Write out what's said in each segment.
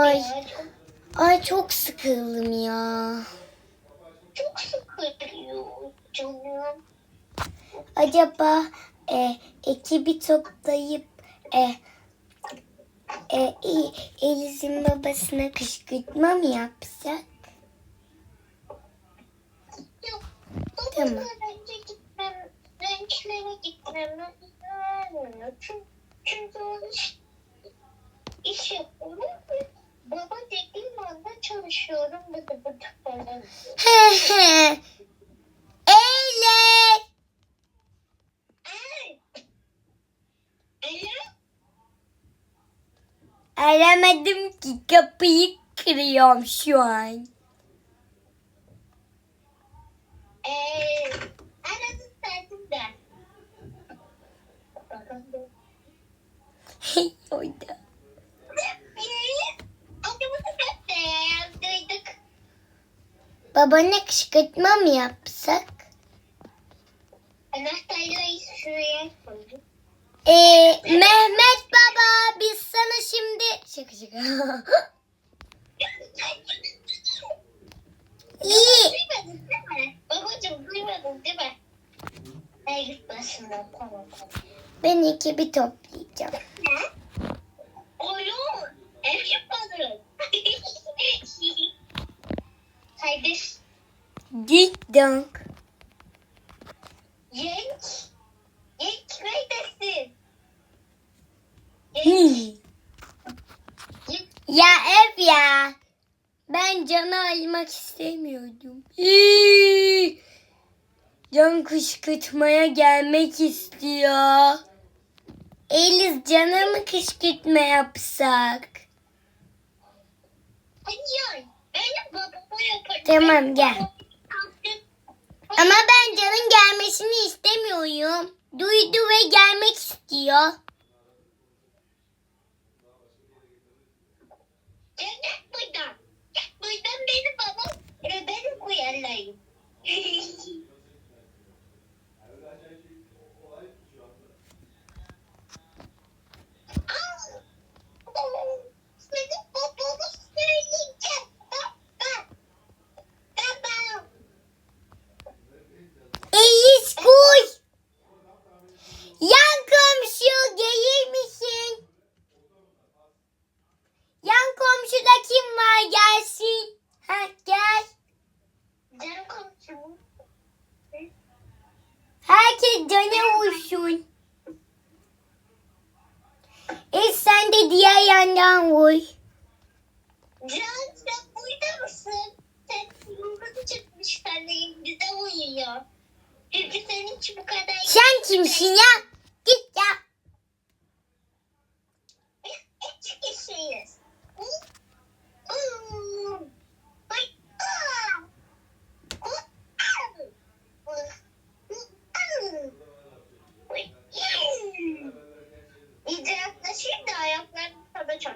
Ay. Ay çok sıkıldım ya. çok sıkılıyor canım. Acaba e, ekibi toplayıp e, e, Eliz'in babasına kışkırtma mı yapsak? Yok. Tamam. Önce gitmem, renklere gitmem istemiyorum. Çünkü, çünkü iş, iş yapıyorum baba dediğim anda çalışıyorum bıdı bıdı falan. He he. Eyle. Aramadım ki kapıyı kırıyorum şu an. Eee, aradın sensin de. Orada. Duyduk. Babana kışkırtma mı yapsak? Anahtarları şuraya koyduk. Ee, Mehmet baba biz sana şimdi... Şaka şaka. İyi. Duymadın değil mi? Babacım duymadın değil mi? Tamam tamam. Ben ekibi toplayacağım. Ne? Oğlum, ev yapmadın. Kardeş, Dik donk. yenk. Yenk neredesin? Yenk. Ya ev ya. Ben canı almak istemiyordum. İyi. Can kışkırtmaya gelmek istiyor. Eliz cana mı kışkırtma yapsak? Hayır, benim babama yaparım. Tamam, gel. Ama ben Can'ın gelmesini istemiyorum. Duydu ve gelmek istiyor. Gel buradan. Buradan benim babam. E, benim koyarlayım. Senin babana söyleyeceğim. Baba. Baba. Eliz koy. Yan komşu gelir misin? Yan komşuda kim var gelsin. Ha gel. Canım komşum. Herkes cana vursun. E sen de diğer yandan vur. Can sen burada mısın? Sen yumruğu çıkmış senin bize uyuyor. Çünkü senin için bu kadar... Sen kimsin ya? Git ya. İyice yaklaşayım da ayaklarını sana çok.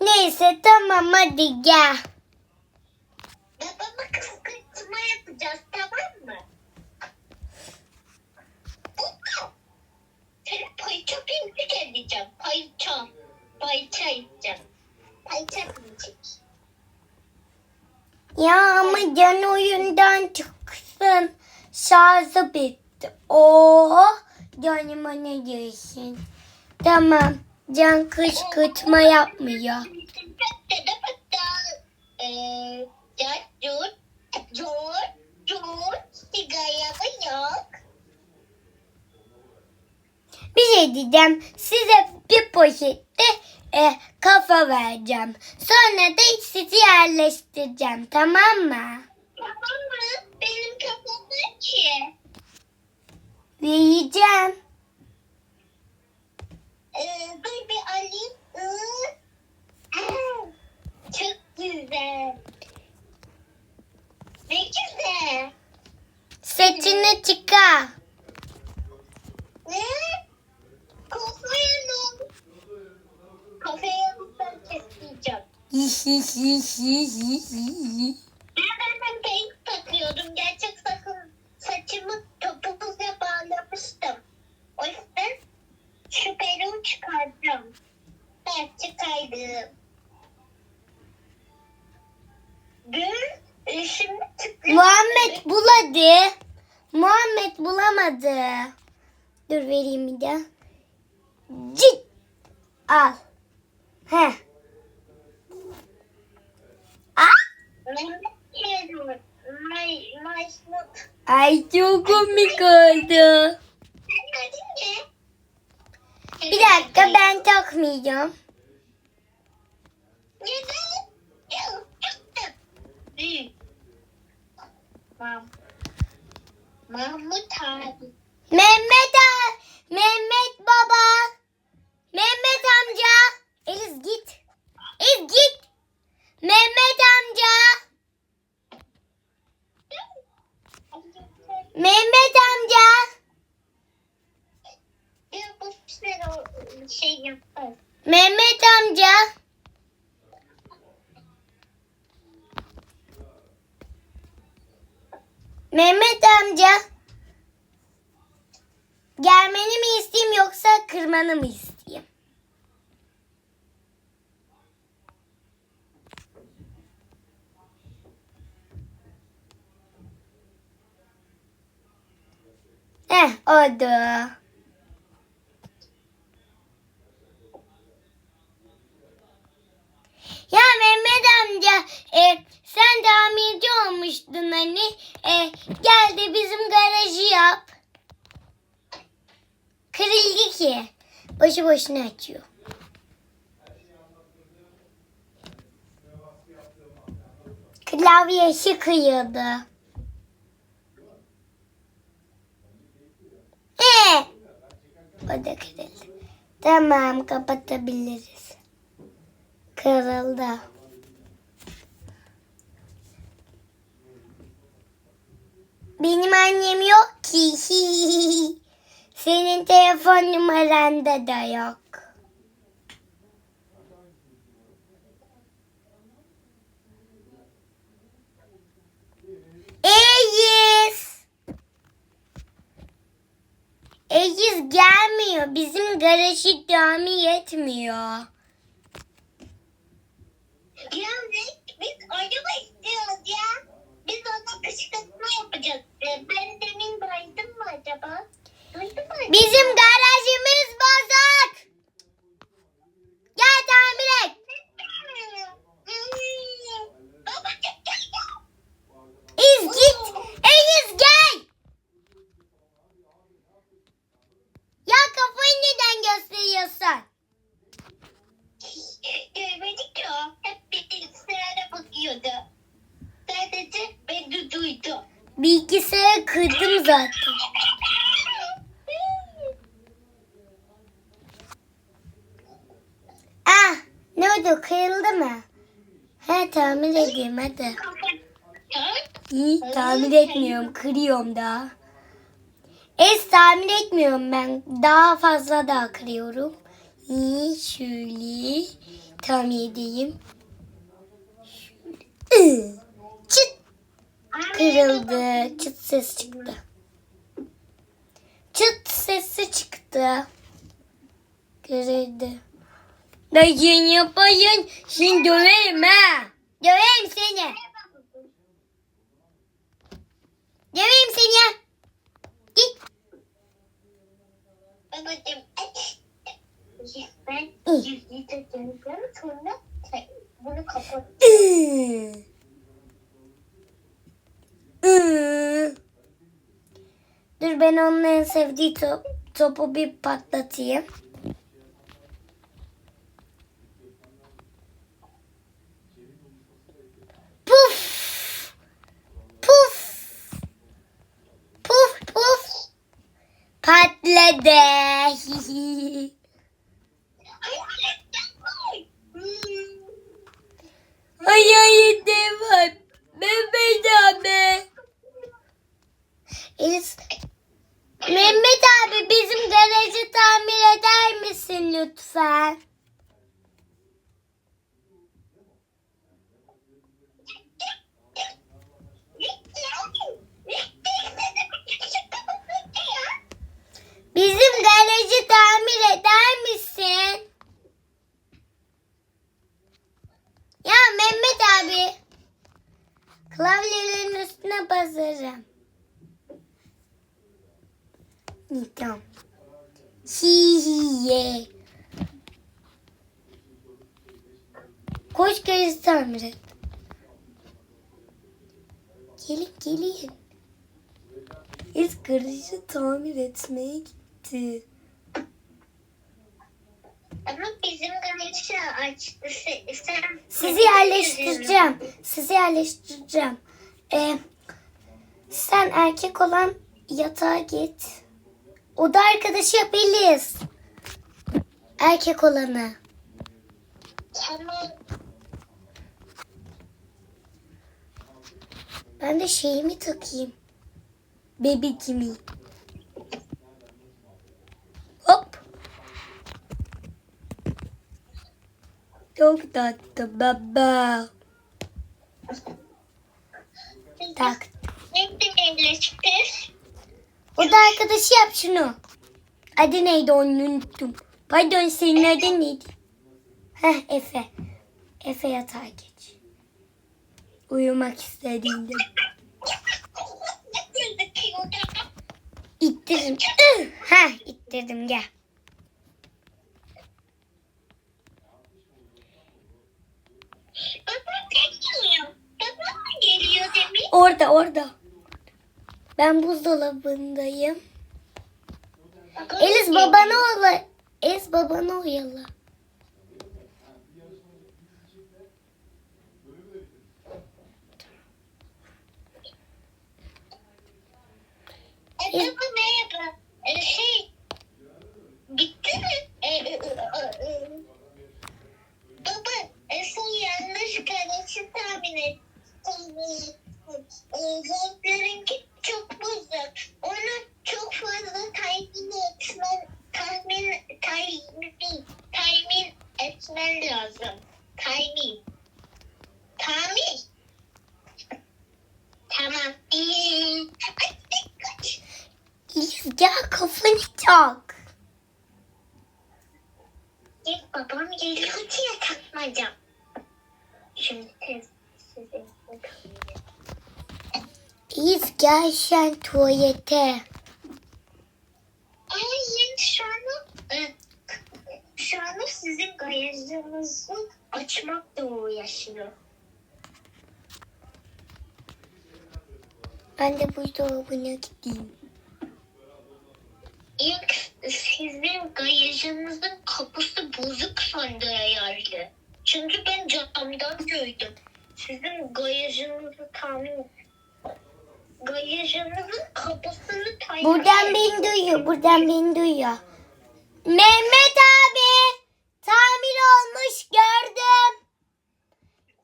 Neyse tamam hadi gel. Babama kıskırtma yapacağız tamam mı? Seni payça bindik edeceğim. Payça. Payça edeceğim. Payça binecek. Ya ama can oyundan çıksın. Şarjı bitti. Oo, canıma ne diyorsun? Tamam. Can kışkırtma yapmıyor. Eee, ya dur, dur, dur, sigaramı yok. Bir şey diyeceğim. Size bir poşette e, kafa vereceğim. Sonra da sizi yerleştireceğim. Tamam mı? Tamam mı? Benim kafam ki. Vereceğim. Ee, dur bir alayım. Aa, Çok güzel. Güzel. Saçını çıkar. Ne? Kafaya ne? Kafaya ben kesmeyeceğim. Ben ben pink takıyordum. Gerçek sakın saçımı topukluya bağlamıştım. O yüzden şu peruğu çıkaracağım. Ben çıkaydım. Dün e, şimdi tıklayayım. Muhammed buladı. Muhammed bulamadı. Dur vereyim bir de. Cik. Al. He. Ah. My, my smooth. Ay çok komik oldu. Bir dakika ben takmayacağım. Mahmut abi. Mehmet a- Mehmet baba. Mehmet amca. Eliz git. Eliz git. Mehmet amca. Mehmet amca. Mehmet amca. Mehmet amca. Gelmeni mi isteyeyim yoksa kırmanı mı isteyeyim? Heh oldu. Ya Mehmet amca e, sen tamirci olmuştun hani. E, gel de bizim garajı yap. Kırıldı ki. Boşu boşuna açıyor. Klavyesi kıyıldı. Ee, o da kırıldı. Tamam kapatabiliriz. Kırıldı. Benim annem yok ki. Senin telefon numaranda da yok. Eyiz. Eyiz gelmiyor. Bizim garajı tamir etmiyor. Ya biz, biz araba istiyoruz ya. Biz ona kışkırtma yapacağız. Ee, Ben demin duydum mu acaba? Duydun mu acaba? Bizim garajımız bozuk. Gel tamir et. Babacık gel ya. İz git. Eyiz gel. Ya kafayı neden gösteriyorsun? Görmedik ya. Hep bilgisayara bakıyordu. Sadece beni duydu. Bilgisayarı kırdım zaten. Ah ne oldu kırıldı mı? He tamir edeyim hadi. İyi tamir etmiyorum kırıyorum daha. Es tamir etmiyorum ben. Daha fazla daha kırıyorum. İyi şöyle tamir edeyim. Şöyle. Çıt kırıldı. Çıt ses çıktı. Çıt sesi çıktı. Kırıldı. Dayın yapayın. Şimdi döverim ha. Döverim seni. Döverim seni ya. Git. Babacım aç. Ben yüzüğü takıyorum sonra bunu kapat. Iı. Iı. Dur ben onun en sevdiği top, topu bir patlatayım. Patladı. Hayalinde var. Mehmet abi. Elis, Mehmet abi bizim garajı tamir eder misin lütfen? Bizim garajı tamir eder misin? Ya Mehmet abi. Klavyelerin üstüne basarım. Tamam. Hihiye. Koş garajı tamir et. Gelin gelin. Biz garajı tamir etmeye gidiyoruz gitti. Ama bizim garajı açtı. Sen Sizi yerleştireceğim. Sizi yerleştireceğim. Ee, sen erkek olan yatağa git. Oda arkadaşı yapabiliriz. Erkek olanı. Tamam. Ben de şeyimi takayım. Bebekimi. Hop. Çok tatlı baba. Tak. O da arkadaşı yap şunu. Adı neydi onu unuttum. Pardon senin adın neydi? Heh Efe. Efe yatağa geç. Uyumak istediğinde. İttiririm. Heh ittirdim gel. Baba geliyor. Baba mı geliyor demin? Orada orada. Ben buzdolabındayım. Elis babana ola. Elis babana oyala. E, baba merhaba. E, şey bitti mi? E, e, e, e, e. Baba e, sen yanlış kardeşi tahmin ettin. E, Renklerinki çok bozuk. Onu çok fazla tahmin etmen, tahmin, tahmin, tahmin etmen lazım. Tahmin. Tahmin. Tamam. Gel kafanı tak. Babam geliyor diye takmayacağım. Şimdi Elis gel sen tuvalete. Hayır şu an e, şu an sizin garajınızı açmakla uğraşıyor. Ben de buzdolabına gideyim. İlk sizin garajınızın kapısı bozuk sandı herhalde. Çünkü ben camdan gördüm. Sizin garajınızı tahmin Garajınızın kapısını tahmin Buradan beni duyuyor. Buradan beni duyuyor. Mehmet abi. Tamir olmuş gördüm.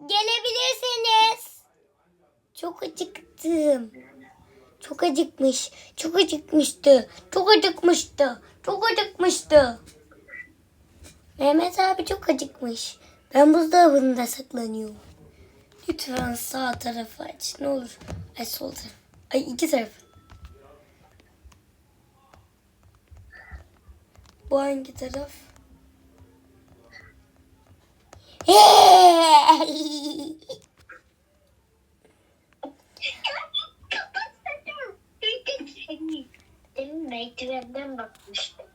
Gelebilirsiniz. Çok acıktım. Çok acıkmış. Çok acıkmıştı. Çok acıkmıştı. Çok acıkmıştı. Mehmet abi çok acıkmış. Ben buzdolabında saklanıyorum. Lütfen sağ tarafı aç. Ne olur. Ay sol taraf. Ay iki taraf. Bu hangi taraf? Demin merdivenden bakmıştım.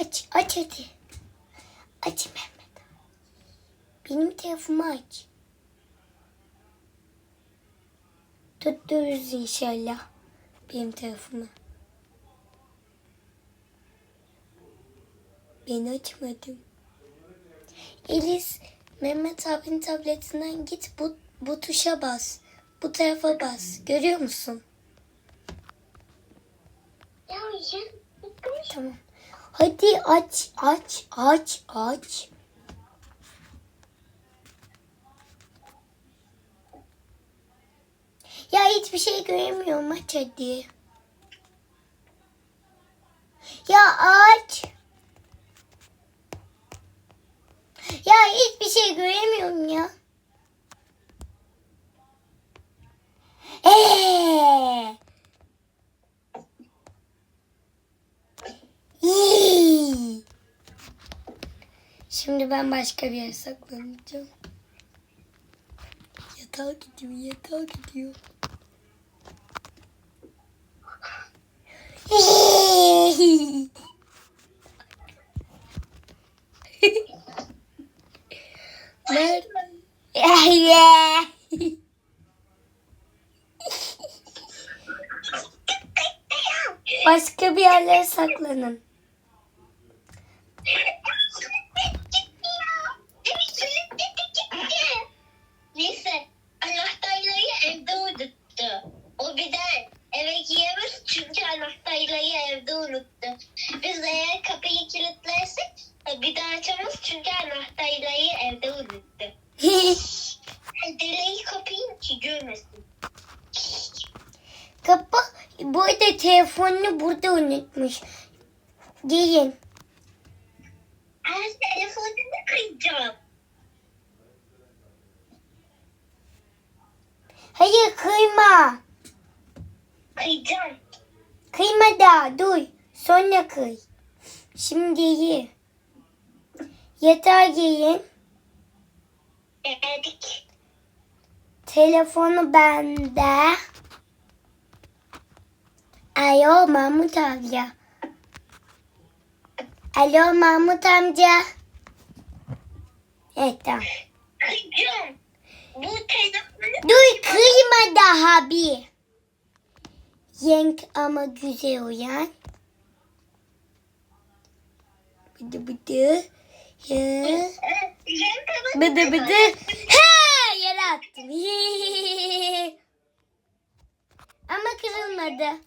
aç, aç hadi. Aç Mehmet. Benim telefonumu aç. Tuttururuz inşallah. Benim telefonumu. Ben açmadım. Elis, Mehmet abinin tabletinden git bu, bu tuşa bas. Bu tarafa bas. Görüyor musun? Tamam. Hadi aç, aç, aç, aç. Ya hiçbir şey göremiyorum aç hadi. Ya aç. Ya hiçbir şey göremiyorum ya. Eee. İyi. Şimdi ben başka bir yere saklanacağım. yatağa gidiyor yatağa gidiyor. Nerede? Başka bir yerlere saklanın. Anahtarları evde unuttu. Biz eğer kapıyı kilitlersek bir daha açamaz çünkü anahtarları evde unuttu. Dileği kapayım ki görmesin. Kapı bu arada telefonunu burada unutmuş. Gelin. Ben telefonunu kıracağım. Hayır kıyma. Kıracağım. Kıyma da dur. Sonra kıy. Şimdi iyi. Yatağa giyin. Geldik. Telefonu bende. Alo Mahmut amca. Alo Mahmut amca. Evet tamam. Kıracağım. Bu telefonu Dur kıyma daha bir. Yenk ama güzel uyan. Bıdı bıdı. Ya. Bıdı bıdı. Ha yere attım. ama kırılmadı.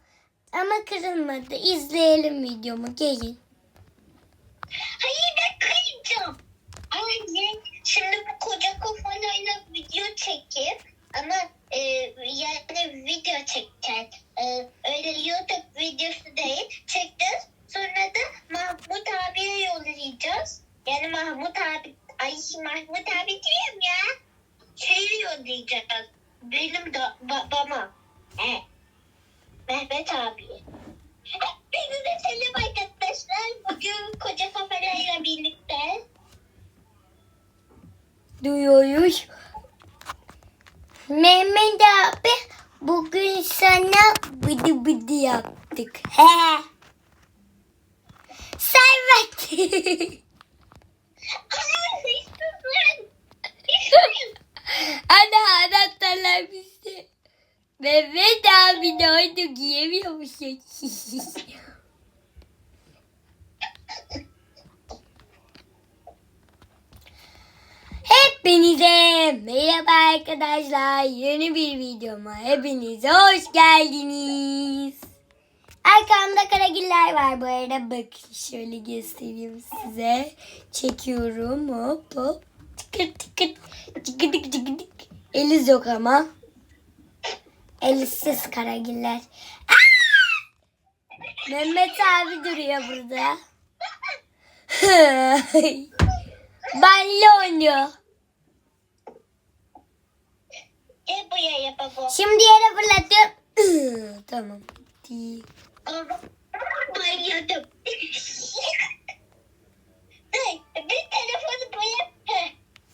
Ama kırılmadı. İzleyelim videomu. Gelin. Hayır ben kayacağım. Aynen. Şimdi bu koca kafalarla video çekip ama e, yani video çekeceğiz. E, öyle YouTube videosu değil. Çekeceğiz. Sonra da Mahmut abiye yollayacağız. Yani Mahmut abi, ay Mahmut abi diyorum ya. Şeyi yollayacağız. Benim da babama. E, Mehmet abiye. Hepinize selam arkadaşlar. Bugün koca kafalarla birlikte Duyuyoruz. Mehmet abi bugün sana bıdı bıdı yaptık. He. Servet. Ana anahtarlar bizde. Mehmet abi de oyunu giyemiyormuşsun. Hepinize merhaba arkadaşlar. Yeni bir videoma hepiniz hoş geldiniz. Arkamda karagiller var bu arada. Bakın şöyle göstereyim size. Çekiyorum hop hop. Tıkır tıkır. Tıkır tıkır. Eliz yok ama. Elsiz karagiller. Mehmet abi duruyor burada. Balle oynuyor. Şimdi yere fırlatıyorum. tamam. Bayıldım. Hey, bir telefonu buraya. Heh,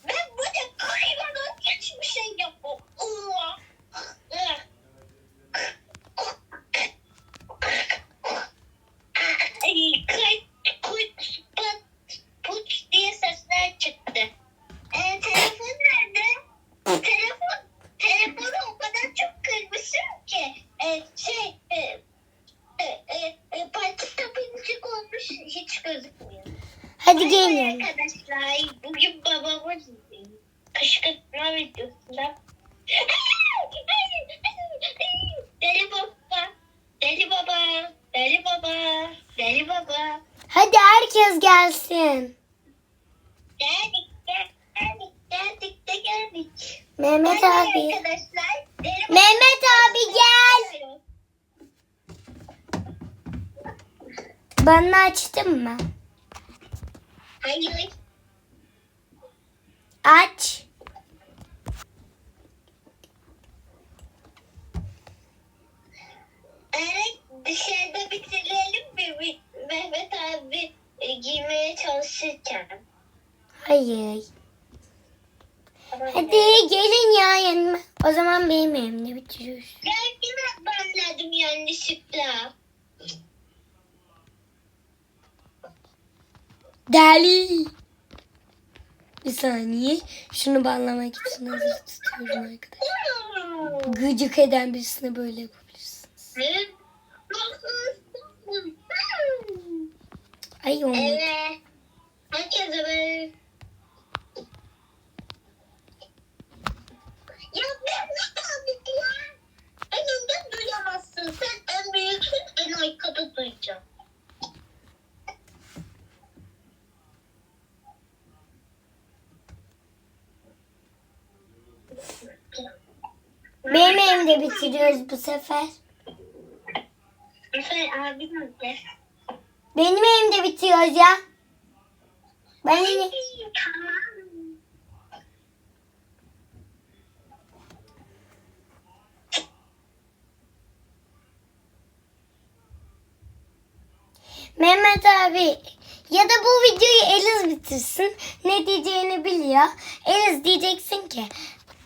Ben burada kıymadan hiçbir şey yapmam. Allah. Ay, kay- kuş, pat, puç diye sesler çıktı. E, telefon nerede? Telefon, telefonu o kadar çok kırmışım ki. E, şey, e, e, e, e, parça tapıncık olmuş hiç gözükmüyor. Hadi Merhaba gelin. Arkadaşlar bugün babamın kışkırtma videosunda Deli baba, deli baba, deli baba, deli baba. Hadi herkes gelsin. Geldik, geldik, geldik de geldik. Mehmet Hadi abi. Arkadaşlar, Mehmet abi gel. Bana açtın mı? Hayır, Aç. evet dışarıda bitirelim mi Mehmet abi e, giymeye çalışırken? Hayır. Hadi gelin ya yanıma. O zaman benim evimde bitiriyoruz. Gel yine banladım yanlışlıkla. Deli. Bir saniye. Şunu bağlamak için hazır tutuyorum arkadaşlar. Gıcık eden birisine böyle yapabilirsiniz. Ay olmadı. Evet. Herkese böyle. Ya ne kaldık ya? Önümde duyamazsın. Sen en büyüksün, en arkada duyacağım. Benim evimde bitiriyoruz bu sefer. Efe abi nerede? Benim evimde bitiriyoruz ya. Ben yine... Tamam. Mehmet abi ya da bu videoyu Eliz bitirsin. Ne diyeceğini biliyor. Eliz diyeceksin ki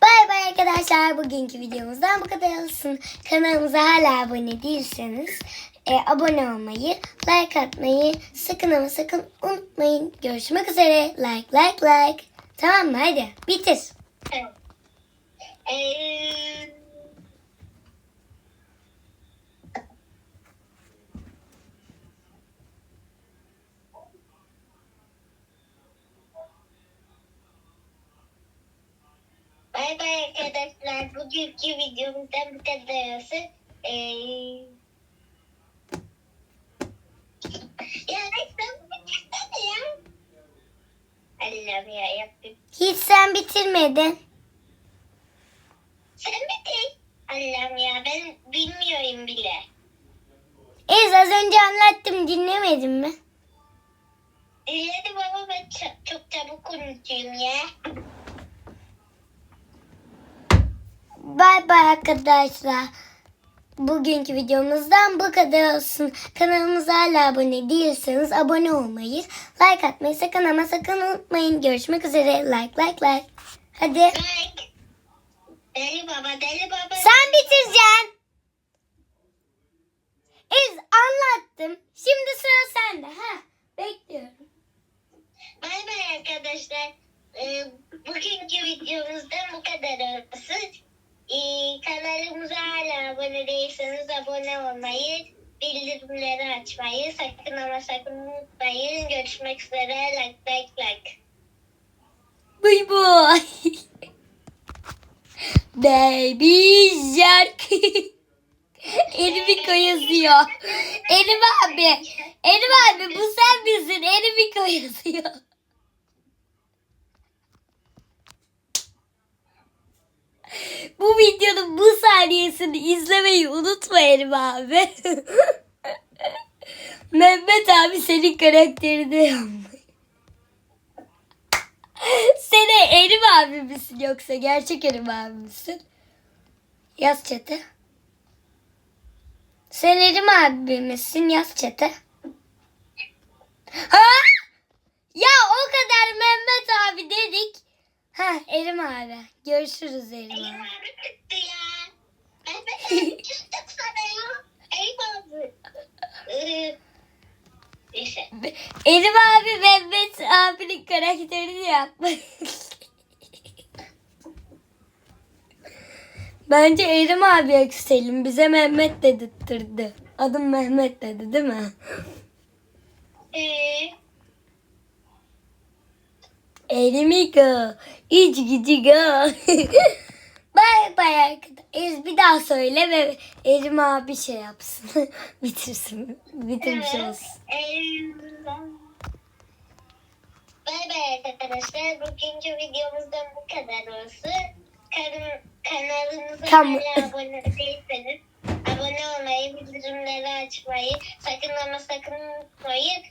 Bay bay arkadaşlar bugünkü videomuzdan bu kadar olsun. Kanalımıza hala abone değilseniz e, abone olmayı, like atmayı sakın ama sakın unutmayın. Görüşmek üzere. Like like like. Tamam mı? Hadi bitir. Evet. Ee, Bay bay arkadaşlar. Bugünkü videomuzdan bu kadar olsun. Ee... Ya reklam bitirsene ya. Allah'ım ya yaptım. Hiç sen bitirmedin. Sen bitir. Allah'ım ya ben bilmiyorum bile. Ez az önce anlattım dinlemedin mi? Hadi baba ben ç- çok çabuk unutuyorum ya. Bay bay arkadaşlar. Bugünkü videomuzdan bu kadar olsun. Kanalımıza hala abone değilseniz abone olmayı, like atmayı sakın ama sakın unutmayın. Görüşmek üzere. Like like like. Hadi. Like. Deli baba deli baba. Sen bitireceksin. Ez anlattım. Şimdi sıra sende. Ha, bekliyorum. Bay bay arkadaşlar. Ee, bugünkü videomuzdan bu kadar olsun. Ee, kanalımıza hala abone değilseniz abone olmayı, bildirimleri açmayı sakın ama sakın unutmayın. Görüşmek üzere. Like like like. Bye bye. Baby Shark. Enrico yazıyor. Elim abi. Elim abi bu sen misin? Enrico yazıyor. Bu videonun bu saniyesini izlemeyi unutma Elim abi. Mehmet abi senin karakterini yapmayı. Sen Erim abi misin yoksa gerçek Erim abi misin? Yaz çete. Sen Erim abi misin? Yaz çete. Ha? Ya o kadar Mehmet abi dedik. Ha Erim abi. Görüşürüz Erim Elim abi. abi çıktı ya. De küstüm sana ya. Elim abi. Ee, Neyse. Erim abi Mehmet abinin karakterini yapmış. Bence Erim abi yükselim. Bize Mehmet dedirtti. Adım Mehmet dedi değil mi? Ee, Erimiko. İç gici go. Bay bay arkadaşlar. Bir daha söyle ve Erim abi şey yapsın. Bitirsin. Bitirmiş olsun. Bay bay arkadaşlar. Bugünkü videomuzdan bu kadar olsun. Kan kanalımıza Tamam. abone değilseniz abone olmayı, bildirimleri açmayı sakın ama sakın unutmayın.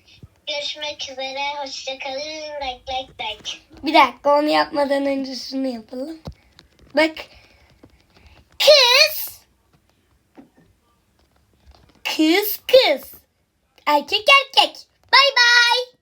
Görüşmek üzere. Hoşçakalın. Like like like. Bir dakika onu yapmadan önce şunu yapalım. Bak. Kız. Kız kız. Erkek erkek. Bay bay.